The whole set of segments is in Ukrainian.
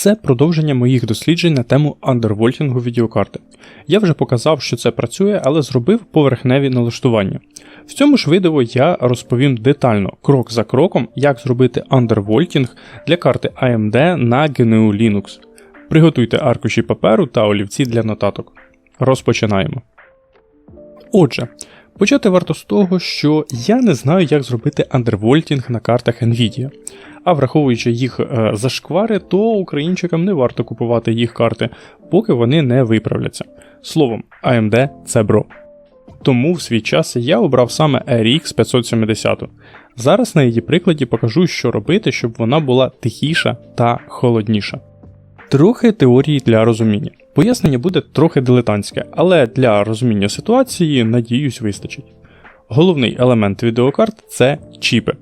Це продовження моїх досліджень на тему андервольтінгу відеокарти. Я вже показав, що це працює, але зробив поверхневі налаштування. В цьому ж відео я розповім детально, крок за кроком, як зробити андервольтінг для карти AMD на GNU Linux. Приготуйте аркуші паперу та олівці для нотаток. Розпочинаємо. Отже, почати варто з того, що я не знаю, як зробити андервольтінг на картах Nvidia. А враховуючи їх е, зашквари, то українчикам не варто купувати їх карти, поки вони не виправляться. Словом, AMD це бро. Тому в свій час я обрав саме RX 570. Зараз на її прикладі покажу, що робити, щоб вона була тихіша та холодніша. Трохи теорії для розуміння. Пояснення буде трохи дилетантське, але для розуміння ситуації, надіюсь, вистачить. Головний елемент відеокарт це чіпи.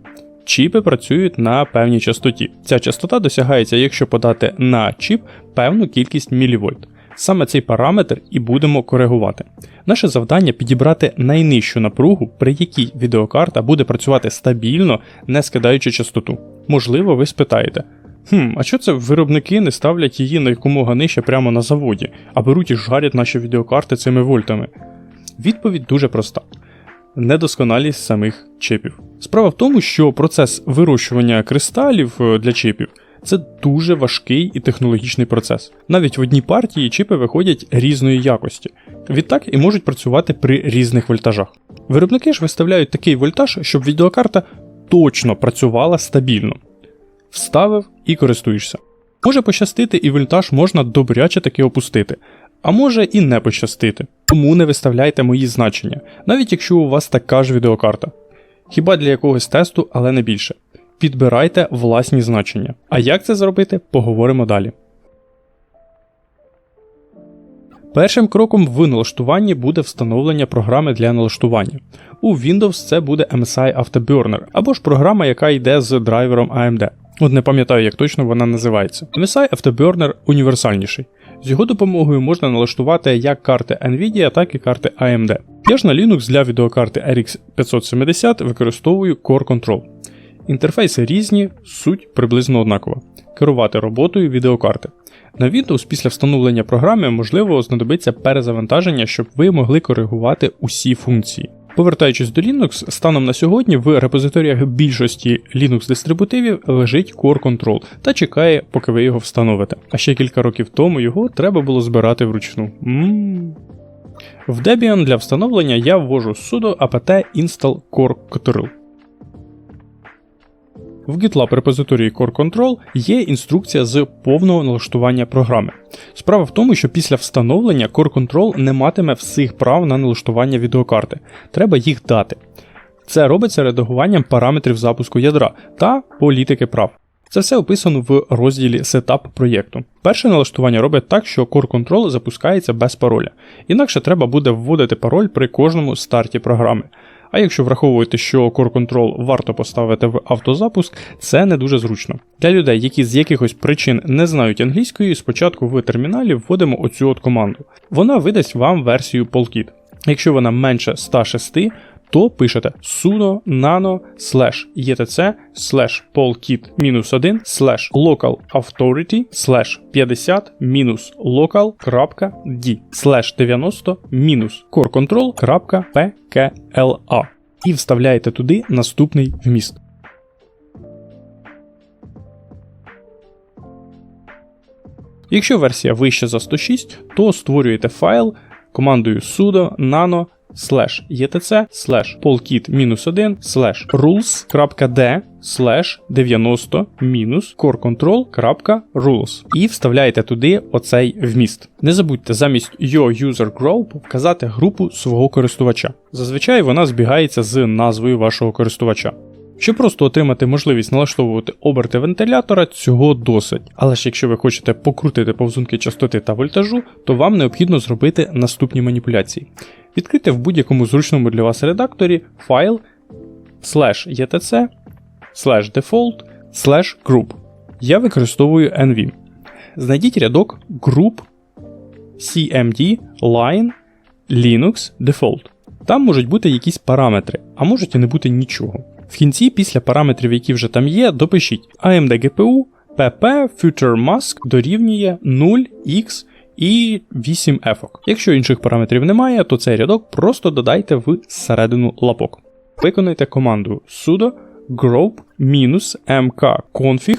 Чіпи працюють на певній частоті. Ця частота досягається, якщо подати на чіп певну кількість мілівольт. Саме цей параметр і будемо коригувати. Наше завдання підібрати найнижчу напругу, при якій відеокарта буде працювати стабільно, не скидаючи частоту. Можливо, ви спитаєте. Хм, а що це виробники не ставлять її на якомога нижче прямо на заводі, а беруть і жарять наші відеокарти цими вольтами? Відповідь дуже проста: недосконалість самих чипів. Справа в тому, що процес вирощування кристалів е, для чипів це дуже важкий і технологічний процес. Навіть в одній партії чипи виходять різної якості, відтак і можуть працювати при різних вольтажах. Виробники ж виставляють такий вольтаж, щоб відеокарта точно працювала стабільно. Вставив і користуєшся. Може пощастити, і вольтаж можна добряче таки опустити, а може і не пощастити. Тому не виставляйте мої значення, навіть якщо у вас така ж відеокарта. Хіба для якогось тесту, але не більше. Підбирайте власні значення. А як це зробити, поговоримо далі. Першим кроком в налаштуванні буде встановлення програми для налаштування. У Windows це буде MSI Afterburner або ж програма, яка йде з драйвером AMD. От не пам'ятаю, як точно вона називається. MSI Afterburner універсальніший. З його допомогою можна налаштувати як карти Nvidia, так і карти AMD. Я ж на Linux для відеокарти RX 570 використовую Core Control. Інтерфейси різні, суть приблизно однакова. Керувати роботою відеокарти. На Windows після встановлення програми можливо знадобиться перезавантаження, щоб ви могли коригувати усі функції. Повертаючись до Linux, станом на сьогодні в репозиторіях більшості Linux дистрибутивів лежить Core Control та чекає, поки ви його встановите. А ще кілька років тому його треба було збирати вручну. Ммм. В Debian для встановлення я ввожу sudo apt install core control. В GitLab репозиторії Core Control є інструкція з повного налаштування програми. Справа в тому, що після встановлення Core Control не матиме всіх прав на налаштування відеокарти. Треба їх дати. Це робиться редагуванням параметрів запуску ядра та політики прав. Це все описано в розділі Setup проєкту. Перше налаштування робить так, що Core Control запускається без пароля, інакше треба буде вводити пароль при кожному старті програми. А якщо враховувати, що Core Control варто поставити в автозапуск, це не дуже зручно. Для людей, які з якихось причин не знають англійської, спочатку в терміналі вводимо оцю от команду. Вона видасть вам версію Polkit. Якщо вона менше 106, то пишете sudo nano slash etc slash polkit мінус 1 slash local authority slash 50 мінус local.d slash 90 мінус corecontrol.pkla і вставляєте туди наступний вміст. Якщо версія вища за 106, то створюєте файл командою sudo nano slash etc slash polkit-1 slash rules.d slash 90 мінус corecontrol.rules і вставляєте туди оцей вміст. Не забудьте замість your user group вказати групу свого користувача. Зазвичай вона збігається з назвою вашого користувача. Щоб просто отримати можливість налаштовувати оберти вентилятора, цього досить. Але ж якщо ви хочете покрутити повзунки частоти та вольтажу, то вам необхідно зробити наступні маніпуляції. Відкрийте в будь-якому зручному для вас редакторі файл slash etc slash default slash group. Я використовую NVIM. Знайдіть рядок group cmd line Linux default. Там можуть бути якісь параметри, а можуть і не бути нічого. В кінці, після параметрів, які вже там є, допишіть AMD GPU PP Future Mask дорівнює 0x і 8 ефок. Якщо інших параметрів немає, то цей рядок просто додайте в середину лапок. Виконайте команду sudo group mkconfig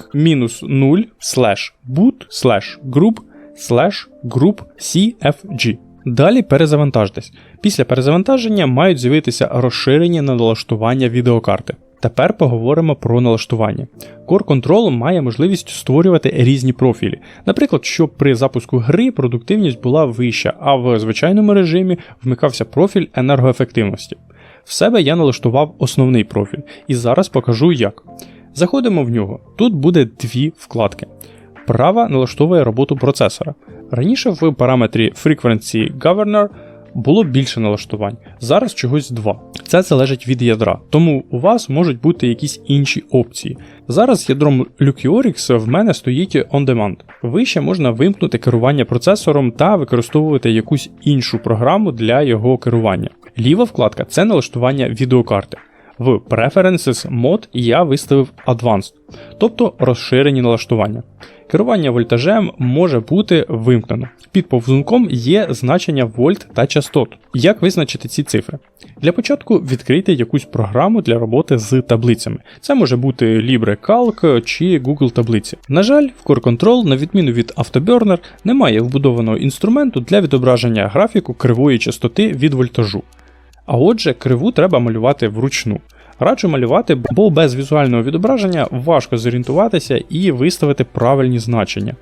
0 slash boot slash group slash group cfg. Далі перезавантажтесь. Після перезавантаження мають з'явитися розширені на налаштування відеокарти. Тепер поговоримо про налаштування. Core Control має можливість створювати різні профілі. Наприклад, щоб при запуску гри продуктивність була вища, а в звичайному режимі вмикався профіль енергоефективності. В себе я налаштував основний профіль, і зараз покажу як. Заходимо в нього. Тут буде дві вкладки. Права налаштовує роботу процесора. Раніше в параметрі Frequency Governor було більше налаштувань, зараз чогось два. Це залежить від ядра, тому у вас можуть бути якісь інші опції. Зараз ядром Luciorix в мене стоїть On Demand. Вище можна вимкнути керування процесором та використовувати якусь іншу програму для його керування. Ліва вкладка це налаштування відеокарти. В Preferences Mode я виставив Advanced, тобто розширені налаштування. Керування вольтажем може бути вимкнено. Під повзунком є значення вольт та частот. Як визначити ці цифри? Для початку відкрийте якусь програму для роботи з таблицями. Це може бути LibreCalc чи Google таблиці. На жаль, в Core Control, на відміну від Afterburner, немає вбудованого інструменту для відображення графіку кривої частоти від вольтажу. А отже, криву треба малювати вручну. Раджу малювати, бо без візуального відображення важко зорієнтуватися і виставити правильні значення.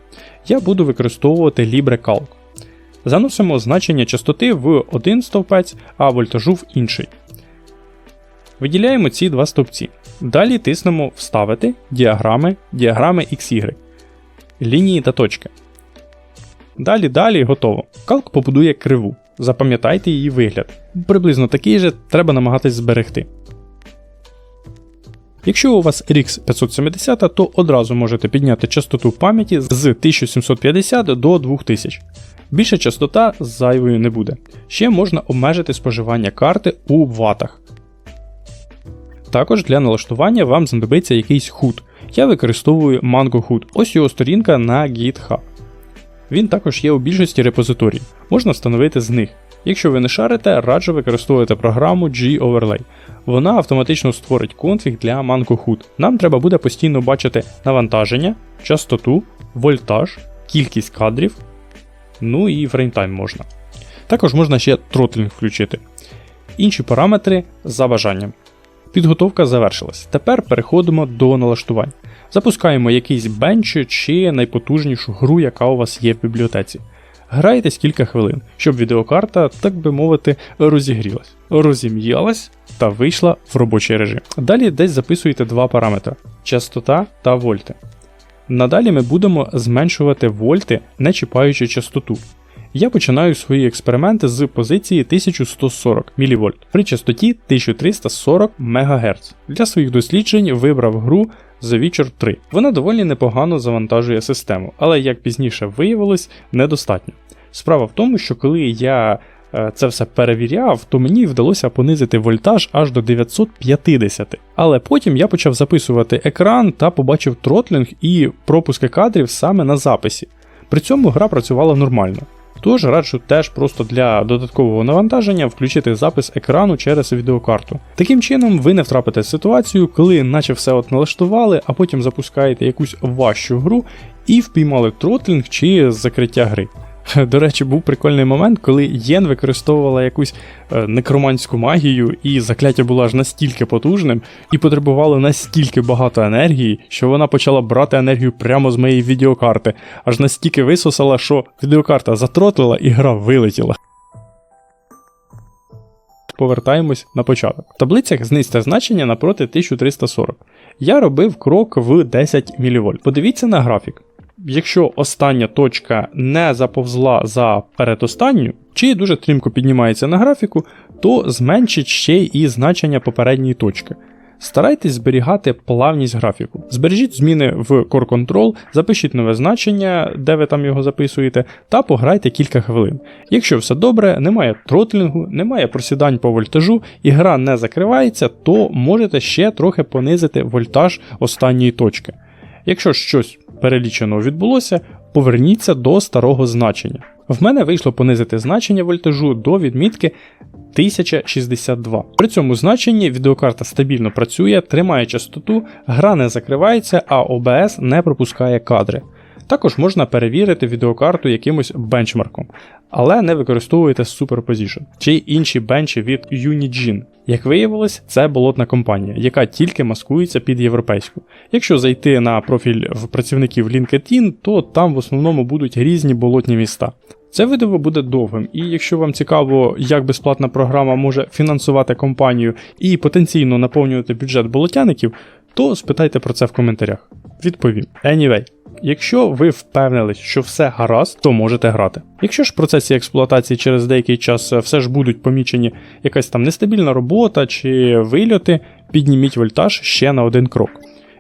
Я буду використовувати LibreCalc. Заносимо значення частоти в один стовпець, а вольтажу в інший. Виділяємо ці два стовпці. Далі тиснемо Вставити діаграми, діаграми XY, лінії та точки. Далі далі готово. Калк побудує криву. Запам'ятайте її вигляд. Приблизно такий же треба намагатись зберегти. Якщо у вас RX 570, то одразу можете підняти частоту пам'яті з 1750 до 2000. Більша частота зайвою не буде. Ще можна обмежити споживання карти у ватах. Також для налаштування вам знадобиться якийсь худ. Я використовую Mango Hood. Ось його сторінка на GitHub. Він також є у більшості репозиторій. Можна встановити з них. Якщо ви не шарите, раджу використовувати програму G-Overlay. Вона автоматично створить конфіг для Mango Hood. Нам треба буде постійно бачити навантаження, частоту, вольтаж, кількість кадрів, ну і фреймтайм можна. Також можна ще тротлінг включити. Інші параметри за бажанням. Підготовка завершилась. Тепер переходимо до налаштувань. Запускаємо якийсь бенч чи найпотужнішу гру, яка у вас є в бібліотеці. Грайтесь кілька хвилин, щоб відеокарта, так би мовити, розігрілась, розім'ялась та вийшла в робочий режим. Далі десь записуєте два параметри частота та вольти. Надалі ми будемо зменшувати вольти, не чіпаючи частоту. Я починаю свої експерименти з позиції 1140 мВ при частоті 1340 МГц. Для своїх досліджень вибрав гру The Witcher 3. Вона доволі непогано завантажує систему, але як пізніше виявилось, недостатньо. Справа в тому, що коли я е, це все перевіряв, то мені вдалося понизити вольтаж аж до 950. Але потім я почав записувати екран та побачив тротлінг і пропуски кадрів саме на записі. При цьому гра працювала нормально. Тож раджу теж просто для додаткового навантаження включити запис екрану через відеокарту. Таким чином, ви не втрапите в ситуацію, коли наче все от налаштували, а потім запускаєте якусь важчу гру і впіймали тротлінг чи закриття гри. До речі, був прикольний момент, коли Єн використовувала якусь е, некроманську магію, і закляття було аж настільки потужним і потребувало настільки багато енергії, що вона почала брати енергію прямо з моєї відеокарти, аж настільки висосала, що відеокарта затротлила і гра вилетіла. Повертаємось на початок. В таблицях знизьте значення напроти 1340. Я робив крок в 10 мВ. Подивіться на графік якщо остання точка не заповзла за передостанню, чи дуже стрімко піднімається на графіку, то зменшить ще і значення попередньої точки. Старайтесь зберігати плавність графіку. Збережіть зміни в Core Control, запишіть нове значення, де ви там його записуєте, та пограйте кілька хвилин. Якщо все добре, немає тротлінгу, немає просідань по вольтажу і гра не закривається, то можете ще трохи понизити вольтаж останньої точки. Якщо щось переліченого відбулося, поверніться до старого значення. В мене вийшло понизити значення вольтажу до відмітки 1062. При цьому значенні відеокарта стабільно працює, тримає частоту, гра не закривається, а OBS не пропускає кадри. Також можна перевірити відеокарту якимось бенчмарком, але не використовуйте Superposition чи інші бенчі від Unigine. Як виявилось, це болотна компанія, яка тільки маскується під європейську. Якщо зайти на профіль в працівників LinkedIn, то там в основному будуть різні болотні міста. Це відео буде довгим, і якщо вам цікаво, як безплатна програма може фінансувати компанію і потенційно наповнювати бюджет болотяників, то спитайте про це в коментарях. Відповім. Anyway, якщо ви впевнились, що все гаразд, то можете грати. Якщо ж в процесі експлуатації через деякий час все ж будуть помічені якась там нестабільна робота чи вильоти, підніміть вольтаж ще на один крок.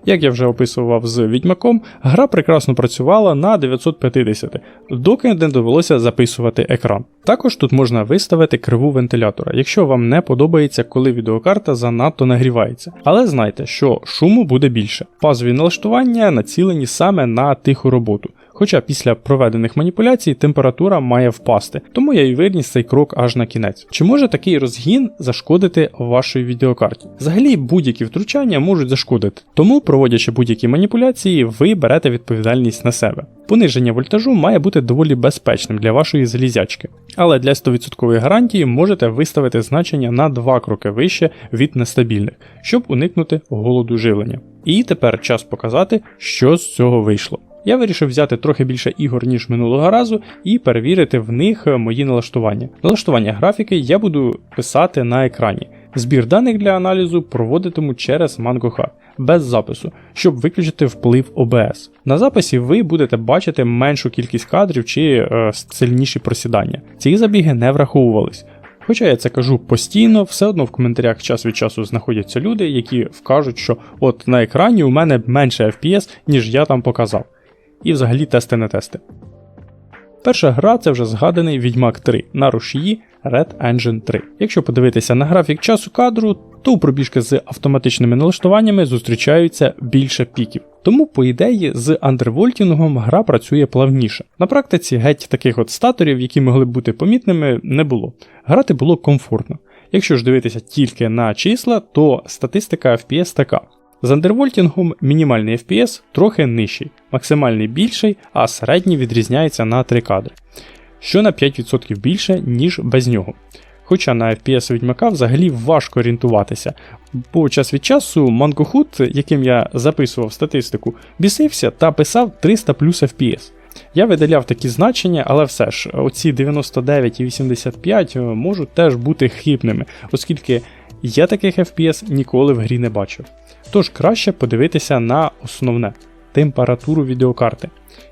Як я вже описував з відьмаком, гра прекрасно працювала на 950, доки не довелося записувати екран. Також тут можна виставити криву вентилятора, якщо вам не подобається, коли відеокарта занадто нагрівається. Але знайте, що шуму буде більше. Пазові налаштування націлені саме на тиху роботу. Хоча після проведених маніпуляцій температура має впасти, тому я й вирніс цей крок аж на кінець. Чи може такий розгін зашкодити вашій відеокарті? Взагалі будь-які втручання можуть зашкодити, тому, проводячи будь-які маніпуляції, ви берете відповідальність на себе. Пониження вольтажу має бути доволі безпечним для вашої залізячки, але для 100% гарантії можете виставити значення на 2 кроки вище від нестабільних, щоб уникнути голоду живлення. І тепер час показати, що з цього вийшло. Я вирішив взяти трохи більше ігор, ніж минулого разу, і перевірити в них мої налаштування. Налаштування графіки я буду писати на екрані. Збір даних для аналізу проводитиму через MangoHub, без запису, щоб виключити вплив OBS. На записі ви будете бачити меншу кількість кадрів чи е, сильніші просідання. Ці забіги не враховувались. Хоча я це кажу постійно, все одно в коментарях час від часу знаходяться люди, які вкажуть, що от на екрані у мене менше FPS, ніж я там показав і взагалі тести не тести. Перша гра це вже згаданий Відьмак 3 на рушії Red Engine 3. Якщо подивитися на графік часу кадру, то у пробіжки з автоматичними налаштуваннями зустрічаються більше піків. Тому, по ідеї, з андервольтінгом гра працює плавніше. На практиці геть таких от статорів, які могли б бути помітними, не було. Грати було комфортно. Якщо ж дивитися тільки на числа, то статистика FPS така. З андервольтінгом мінімальний FPS трохи нижчий, максимальний більший, а середній відрізняється на 3 кадри, що на 5% більше, ніж без нього. Хоча на FPS відьмака взагалі важко орієнтуватися, бо час від часу MangoHood, яким я записував статистику, бісився та писав 300 плюс FPS. Я видаляв такі значення, але все ж, оці 99 і 85 можуть теж бути хибними, оскільки я таких FPS ніколи в грі не бачив. Тож краще подивитися на основне температуру відеокарти,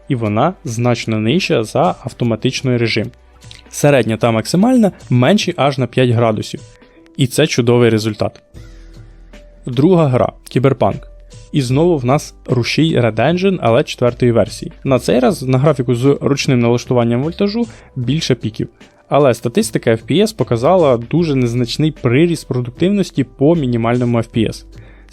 і вона значно нижча за автоматичний режим. Середня та максимальна менші аж на 5 градусів. І це чудовий результат. Друга гра Кіберпанк. І знову в нас рушій Red Engine, але четвертої версії. На цей раз на графіку з ручним налаштуванням вольтажу більше піків. Але статистика FPS показала дуже незначний приріст продуктивності по мінімальному FPS.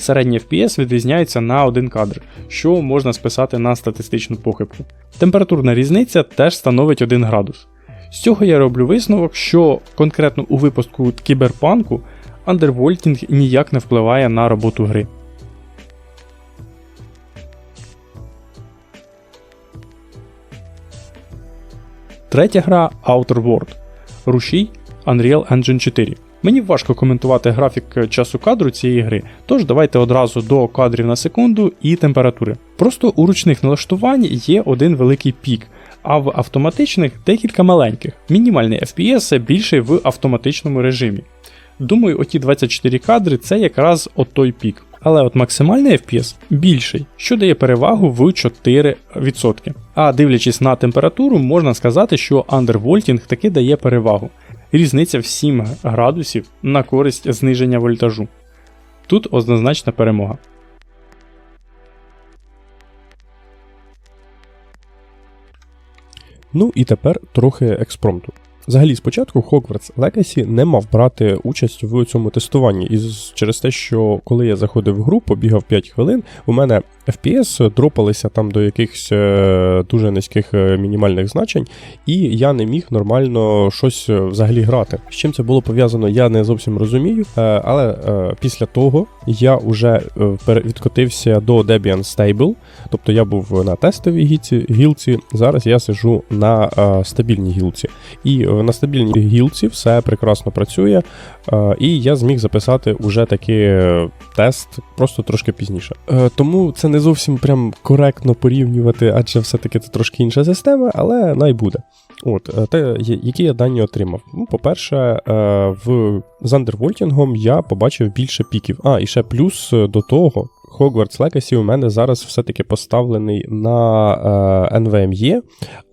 Середній FPS відрізняється на один кадр, що можна списати на статистичну похибку. Температурна різниця теж становить 1 градус. З цього я роблю висновок, що конкретно у випуску кіберпанку андервольтінг ніяк не впливає на роботу гри. Третя гра Outer World. Рушій Unreal Engine 4. Мені важко коментувати графік часу кадру цієї гри, тож давайте одразу до кадрів на секунду і температури. Просто у ручних налаштувань є один великий пік, а в автоматичних декілька маленьких. Мінімальний FPS більший в автоматичному режимі. Думаю, оті 24 кадри це якраз от той пік. Але от максимальний FPS більший, що дає перевагу в 4%. А дивлячись на температуру, можна сказати, що андервольтінг таки дає перевагу. Різниця в 7 градусів на користь зниження вольтажу. Тут однозначна перемога. Ну і тепер трохи експромту. Взагалі, спочатку Hogwarts Legacy не мав брати участь в цьому тестуванні, і через те, що коли я заходив в гру, побігав 5 хвилин, у мене FPS дропалися там до якихось е, дуже низьких е, мінімальних значень, і я не міг нормально щось е, взагалі грати. З чим це було пов'язано, я не зовсім розумію. Але після того я вже відкотився до Debian Stable, тобто я був на тестовій гілці. Зараз я сижу на стабільній гілці. І на стабільній гілці все прекрасно працює. Е, І я зміг записати уже такий е, тест просто трошки пізніше. Е, Тому це не зовсім прям коректно порівнювати, адже все-таки це трошки інша система, але най буде. От, те, які я дані отримав. Ну, по-перше, в з андервольтінгом я побачив більше піків. А, і ще плюс до того. Hogwarts Legacy у мене зараз все-таки поставлений на е, NVMe,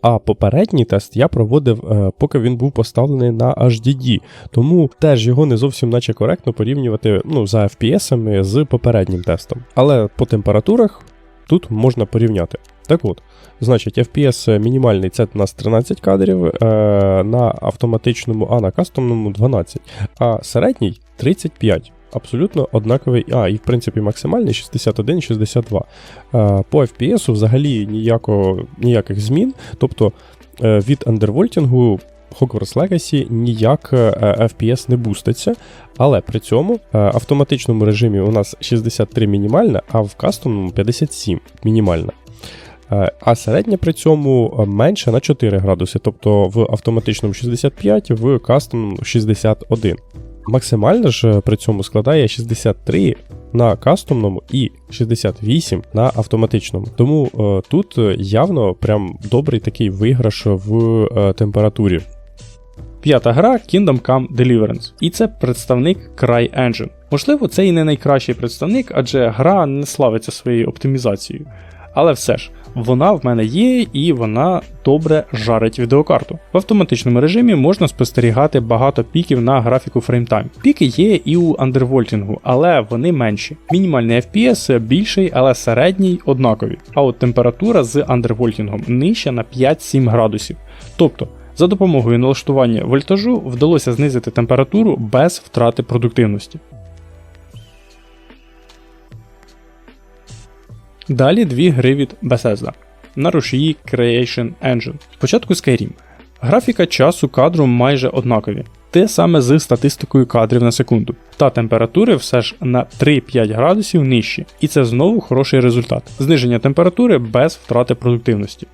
а попередній тест я проводив, е, поки він був поставлений на HDD. Тому теж його не зовсім наче коректно порівнювати ну, за FPS з попереднім тестом. Але по температурах тут можна порівняти. Так от, значить, FPS мінімальний це у нас 13 кадрів, е, на автоматичному, а на кастомному 12, а середній 35. Абсолютно однаковий, а, і в принципі максимальний 61-62. Е, По FPS взагалі ніяко, ніяких змін. Тобто е, від андервольтінгу Hogwarts Legacy ніяк е, FPS не буститься, але при цьому е, автоматичному режимі у нас 63 мінімальна, а в кастомному 57 мінімальна. А середня при цьому менше на 4 градуси, тобто в автоматичному 65, в кастомному 61. Максимальна ж при цьому складає 63 на кастомному і 68 на автоматичному. Тому е, тут е, явно прям добрий такий виграш в е, температурі. П'ята гра Kingdom Come Deliverance, і це представник CryEngine. Можливо, це і не найкращий представник, адже гра не славиться своєю оптимізацією. Але все ж, вона в мене є і вона добре жарить відеокарту. В автоматичному режимі можна спостерігати багато піків на графіку FrameTime. Піки є і у андервольтінгу, але вони менші. Мінімальний FPS більший, але середній однакові. А от температура з андервольтінгом нижча на 5-7 градусів. Тобто, за допомогою налаштування вольтажу вдалося знизити температуру без втрати продуктивності. Далі дві гри від Bethesda на рушії Creation Engine. Спочатку Skyrim. Графіка часу кадру майже однакові. Те саме з статистикою кадрів на секунду. Та температури все ж на 3-5 градусів нижчі. І це знову хороший результат. Зниження температури без втрати продуктивності.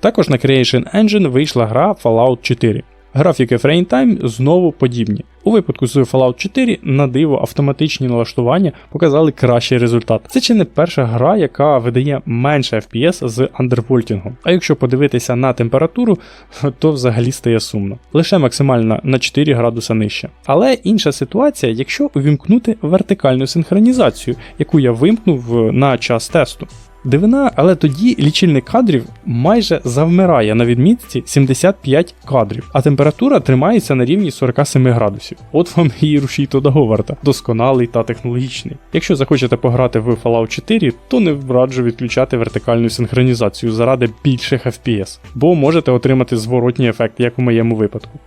Також на Creation Engine вийшла гра Fallout 4. Графіки FrameTime знову подібні. У випадку з Fallout 4 на диво автоматичні налаштування показали кращий результат. Це чи не перша гра, яка видає менше FPS з андервольтінгом. А якщо подивитися на температуру, то взагалі стає сумно. Лише максимальна на 4 градуса нижче. Але інша ситуація, якщо увімкнути вертикальну синхронізацію, яку я вимкнув на час тесту. Дивина, але тоді лічильник кадрів майже завмирає на відмітці 75 кадрів, а температура тримається на рівні 47 градусів. От вам і рушій то Говарда, досконалий та технологічний. Якщо захочете пограти в Fallout 4, то не раджу відключати вертикальну синхронізацію заради більших FPS, бо можете отримати зворотній ефект, як у моєму випадку.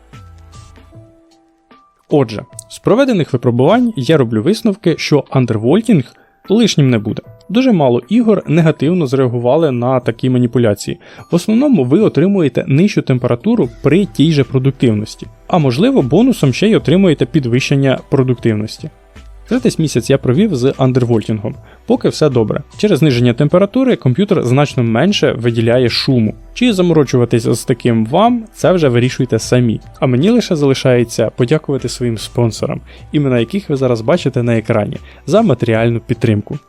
Отже, з проведених випробувань я роблю висновки, що андервольтінг лишнім не буде. Дуже мало ігор негативно зреагували на такі маніпуляції. В основному ви отримуєте нижчу температуру при тій же продуктивності, а можливо, бонусом ще й отримуєте підвищення продуктивності. Десь місяць я провів з андервольтінгом, поки все добре. Через зниження температури комп'ютер значно менше виділяє шуму. Чи заморочуватись з таким вам, це вже вирішуйте самі. А мені лише залишається подякувати своїм спонсорам, імена яких ви зараз бачите на екрані, за матеріальну підтримку.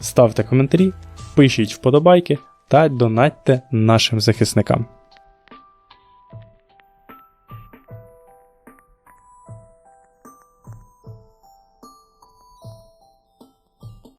Ставте коментарі, пишіть вподобайки та донатьте нашим захисникам.